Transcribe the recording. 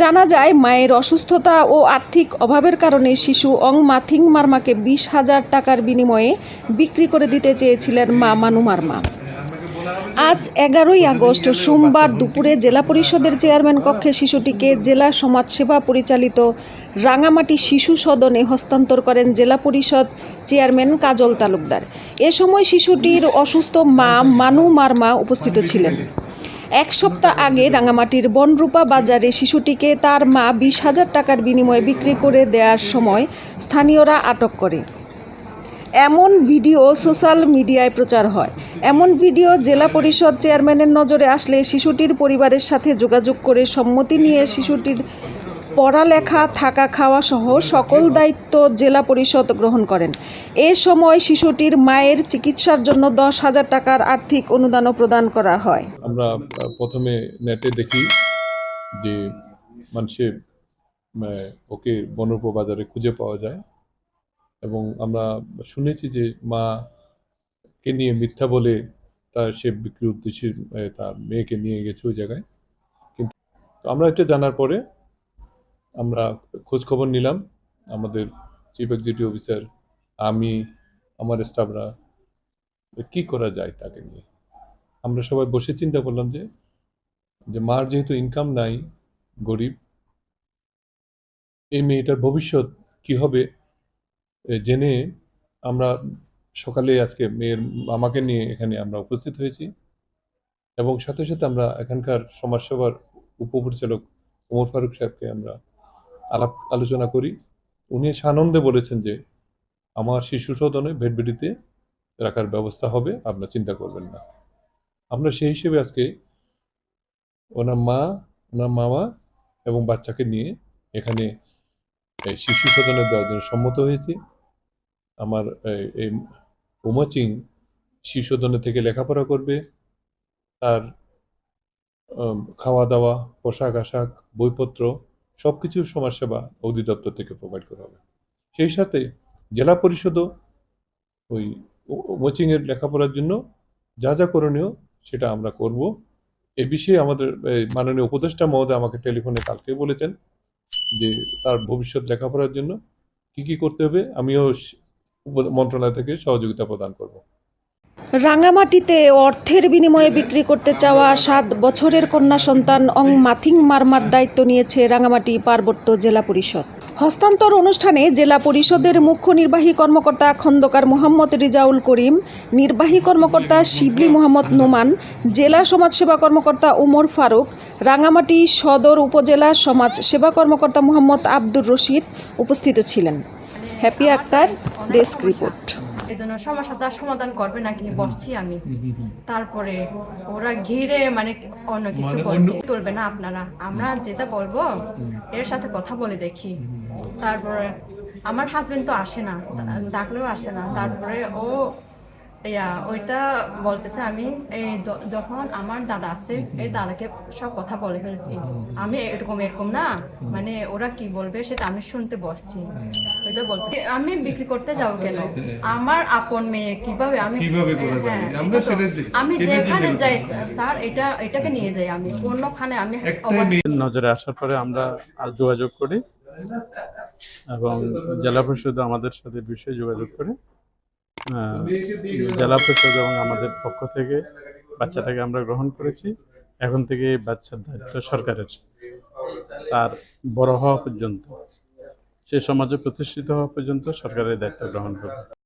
জানা যায়, মায়ের অসুস্থতা ও আর্থিক অভাবের কারণে শিশু অং মাথিং মার্মাকে বিশ হাজার টাকার বিনিময়ে বিক্রি করে দিতে চেয়েছিলেন মা মানু মার্মা। আজ এগারোই আগস্ট, সোমবার দুপুরে জেলা পরিষদের চেয়ারম্যান কক্ষে শিশুটিকে জেলা সমাজসেবা পরিচালিত রাঙামাটি শিশু সদনে হস্তান্তর করেন জেলা পরিষদ চেয়ারম্যান কাজল তালুকদার। এ সময় শিশুটির অসুস্থ মা মানু মার্মা উপস্থিত ছিলেন। এক সপ্তাহ আগে রাঙামাটির বনরূপা বাজারে শিশুটিকে তার মা বিশ হাজার টাকার বিনিময়ে বিক্রি করে দেওয়ার সময় স্থানীয়রা আটক করে। এমন ভিডিও সোশ্যাল মিডিয়ায় প্রচার হয়। এমন ভিডিও জেলা পরিষদ চেয়ারম্যানের নজরে আসলে শিশুটির পরিবারের সাথে যোগাযোগ করে সম্মতি নিয়ে শিশুটির পড়ালেখা, থাকা খাওয়া সহ সকল দায়িত্ব জেলা পরিষদ গ্রহণ করেন। এ সময় শিশুটির মায়ের চিকিৎসার জন্য দশ হাজার টাকার আর্থিক অনুদানও প্রদান করা হয়। আমরা প্রথমে নেটে দেখি যে মানুষের ওকে বনরূপ বাজারে খুঁজে পাওয়া যায় এবং আমরা শুনেছি যে মা কে নিয়ে মিথ্যা বলে তার সে বিক্রির উদ্দেশ্যে তার মেয়েকে নিয়ে গেছে ওই জায়গায়। কিন্তু আমরা এটা জানার পরে আমরা খোঁজ খবর নিলাম। আমাদের চিফ এক্সিকিউটিভ অফিসার আমি, আমার স্টাফরা কি করা যায় তাকে নিয়ে। আমরা সবাই বসে চিন্তা করলাম যে যে মার যেহেতু ইনকাম নাই, গরিব, এই মেয়েটার ভবিষ্যৎ কি হবে জেনে আমরা সকালে আজকে মেয়ের মামাকে নিয়ে এখানে আমরা উপস্থিত হয়েছি এবং সাথে সাথে আমরা এখানকার সমাজসেবার উপপরিচালক ওমর ফারুক সাহেবকে আমরা আলাপ আলোচনা করি। উনি সানন্দে বলেছেন যে, আমার শিশু সদনে ভেটভেটিতে রাখার ব্যবস্থা হবে আপনার চিন্তা করবেন না। আমরা সেই হিসেবে আজকে ওনার মা, ওনার মামা এবং বাচ্চাকে নিয়ে এখানে শিশু সদনে দেওয়ার জন্য সম্মত হয়েছি। আমার এই- উমাচিং শিশু সদনে থেকে লেখাপড়া করবে। তার খাওয়া দাওয়া, পোশাক আশাক, বইপত্র সব কিছু সমাজসেবা অধিদপ্তর থেকে প্রোভাইড করা হবে। সেই সাথে জেলা পরিষদও ওই কোচিংয়ের লেখাপড়ার জন্য যা যা করণীয় সেটা আমরা করব। এ বিষয়ে আমাদের মাননীয় উপদেষ্টা মহোদয় আমাকে টেলিফোনে কালকে বলেছেন যে তার ভবিষ্যৎ লেখাপড়ার জন্য কি কি করতে হবে, আমিও মন্ত্রণালয় থেকে সহযোগিতা প্রদান করব। রাঙামাটিতে অর্থের বিনিময়ে বিক্রি করতে চাওয়া সাত বছরের কন্যা সন্তান অং মাথিং মারমার দায়িত্ব নিয়েছে রাঙামাটি পার্বত্য জেলা পরিষদ। হস্তান্তর অনুষ্ঠানে জেলা পরিষদের মুখ্য নির্বাহী কর্মকর্তা খন্দকার মোহাম্মদ রিজাউল করিম, নির্বাহী কর্মকর্তা শিবলি মোহাম্মদ নোমান, জেলা সমাজসেবা কর্মকর্তা উমর ফারুক, রাঙামাটি সদর উপজেলা সমাজ সেবা কর্মকর্তা মোহাম্মদ আব্দুর রশিদ উপস্থিত ছিলেন। Happy Akhtar, desk report. এই জন্য সমস্যাটা সমাধান করবে নাকি বসছি আমি। তারপরে ওরা ঘিরে মানে অন্য কিছু বলছে। তুলবে না আপনারা। আমরা যেটা বলব এর সাথে কথা বলে দেখি। তারপরে আমার হাজবেন্ড তো আসে না। ডাকলেও আসে না। তারপরে ও ইয়া ওইটা বলতেছে আমি এই যখন আমার দাদা আছে এই দাদাকে সব কথা বলে ফেলছি। আমি এরকম এরকম না মানে ওরা কি বলবে সেটা আমি শুনতে বসছি। ওইটা বলতে আমি বিক্রি করতে যাব কেন? আমার আপন মেয়ে কীভাবে আমি? হ্যাঁ। আমি যেখানে যাই স্যার এটা এটাকে নিয়ে যাই আমি। অন্যখানে আমি নজরে আসার পরে আমরা আর যোগাযোগ করি এবং জেলা পরিষদ আমাদের সাথে বিষয়ে যোগাযোগ করে জেলা পরিষদ এবং আমাদের পক্ষ থেকে বাচ্চাটাকে আমরা গ্রহণ করেছি। এখন থেকে বাচ্চার দায়িত্ব সরকারের। তার বড় হওয়া পর্যন্ত সে সমাজে প্রতিষ্ঠিত হওয়া পর্যন্ত সরকারের দায়িত্ব গ্রহণ করবে।